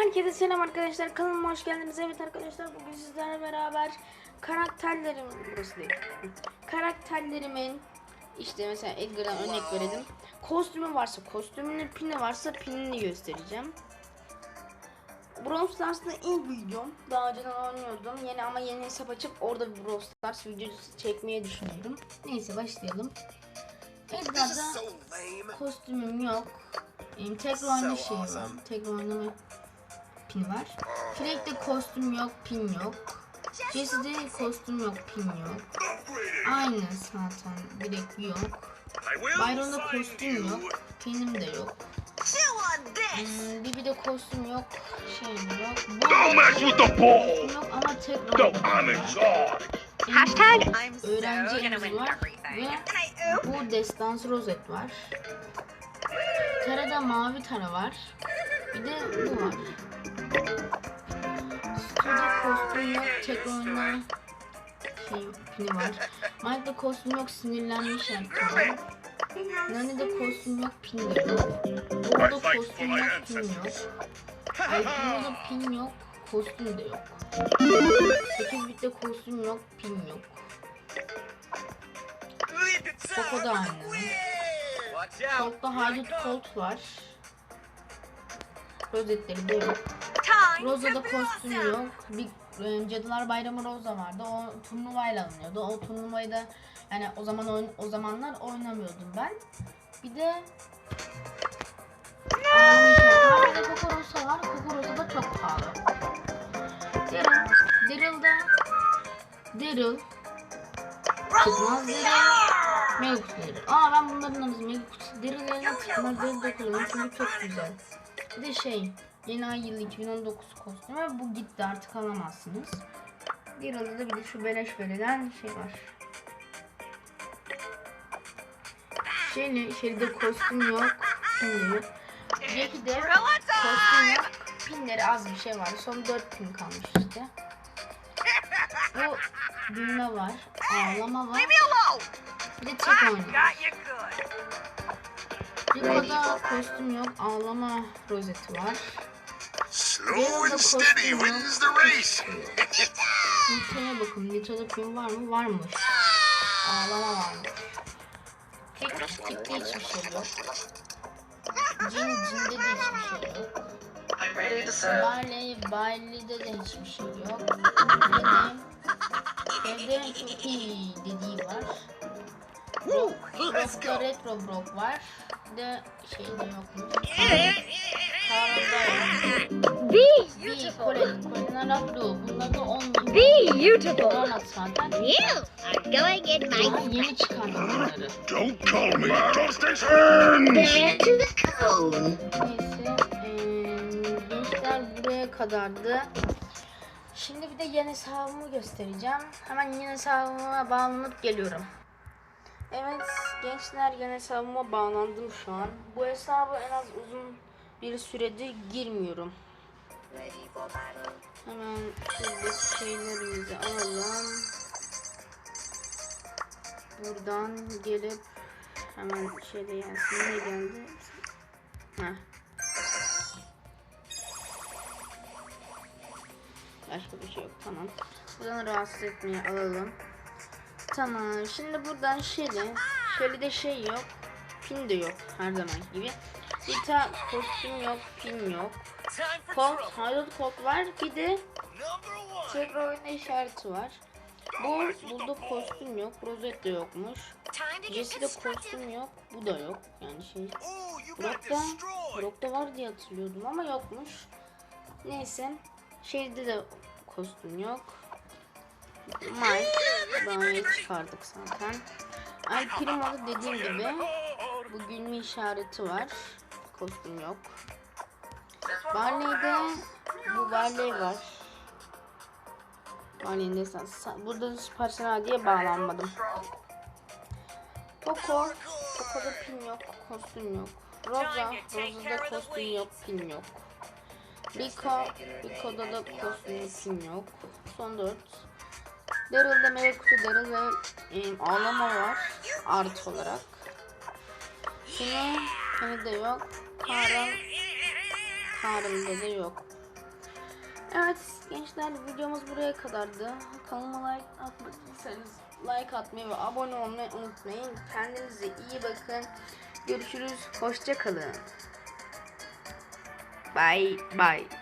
Herkese selam arkadaşlar. Kanalıma hoş geldiniz. Evet arkadaşlar bugün sizlerle beraber karakterlerim burası değil. Karakterlerimin işte mesela Edgar'a örnek verelim. Kostümü varsa kostümünün pini varsa pinini göstereceğim. Brawl Stars'ta ilk videom. Daha önceden oynuyordum. Yeni ama yeni hesap açıp orada bir Brawl Stars videosu çekmeyi düşünüyorum. Neyse başlayalım. Edgar'da kostümüm yok. Benim tek oyunda şey var. Tek oynama pin var. Frank'te kostüm yok, pin yok. Jesse'de kostüm yok, pin yok. Aynı zaten direkt yok. Byron'da kostüm yok, pinim de yok. Hmm, Bibi'de kostüm yok, şey de yok. Bu Don't mess with the ball! yok ama tek No, oyunda I'm in var. charge! Hashtag I'm so Öğrenci gonna evimiz win var ve bu destans rozet var. Tarada mavi tara var. Bir de bu var. Yok. Tek oyunda şey pini var. Mike'da kostüm yok. Sinirlenmiş var. Nani'de kostüm yok. Pin de yok. Burada kostüm yok. Pin yok. Alpino'da pin yok. Kostüm de yok. 8 bitte kostüm yok. Pin yok. Coco da aynı. Colt'ta Haydut Colt var. Rozetleri de yok. Rosa'da kostüm yok. Bir e, Cadılar Bayramı Rosa vardı. O turnuvayla alınıyordu. O turnuvayı da yani o zaman oyn- o zamanlar oynamıyordum ben. Bir de Ağlamayacağım. Bir de Coco Rosa var. Coco Rosa da çok pahalı. Daryl. Daryl'da Daryl Çıkmaz Daryl Mega kutuları. Aa ben bunların arasında mega kutusu derilerine çıkmaz deri dokuyorum çünkü çok güzel. Bir de şey yeni ay yılı 2019 kostümü bu gitti artık alamazsınız. Bir arada da bir de şu beleş verilen şey var. Şeyli, şeyde kostüm yok. Yok. Jackie'de kostüm yok. Pinleri az bir şey var. Son 4 pin kalmış işte. Bu düğme var. Ağlama var. Bir de tek oynuyor. Rico'da kostüm yok. Ağlama rozeti var. Slow and steady wins the race! Nita'ya bakın. Nita'da pin var mı? Varmış. Ağlama varmış. Tek tipte hiçbir şey yok. Cin, cinde de hiçbir şey yok. Barley, Barley'de de hiçbir şey yok. Evde, evde çok iyi dediği var. Brock, Brock'ta Retro Brock var. Bir de şey de yokmuş. Colin, Colin Araplu. Bunda da 10 bin. Be beautiful. Zaten. You are going in my yeni çıkardım bunları. Don't call me Battle Stations! there to the cone. Neyse. eee, gençler buraya kadardı. Şimdi bir de yeni hesabımı göstereceğim. Hemen yeni hesabıma bağlanıp geliyorum. Evet gençler yeni hesabıma bağlandım şu an. Bu hesabı en az uzun bir süredir girmiyorum. Hemen şuradaki şeylerimizi alalım. Buradan gelip hemen şeyde gelsin. Ne geldi? Heh. Başka bir şey yok. Tamam. Buradan rahatsız etmeyi alalım. Tamam. Şimdi buradan şeyde şöyle de şey yok. Pin de yok her zaman gibi. Tane kostüm yok, pin yok. Colt, haydut Colt var. Bir de tekrar oyun işareti var. Bu burada kostüm yok. Rozet de yokmuş. Jesse'de kostüm yok. Bu da yok. Yani şey. Brock'ta, Brock'ta var diye hatırlıyordum ama yokmuş. Neyse. Şeyde de kostüm yok. Mike. Daha iyi çıkardık zaten. Ay Primo'da dediğim gibi bu gülme işareti var. Kostüm yok. Barley'de bu Barley var. Barley'in destansı. Burada Supercell diye bağlanmadım. Poco. Poco'da pin yok, kostüm yok. Rosa, Rosa'da kostüm yok, pin yok. Rico, Rico'da da kostüm pin yok. Son 4. Daryl'da meyve kutu Daryl ve e, ağlama var artı olarak. Yine Penny de yok. Karl, Karl'da da yok. Evet gençler videomuz buraya kadardı. Kanalıma like atmadıysanız like atmayı ve abone olmayı unutmayın. Kendinize iyi bakın. Görüşürüz. Hoşça kalın. Bye bye.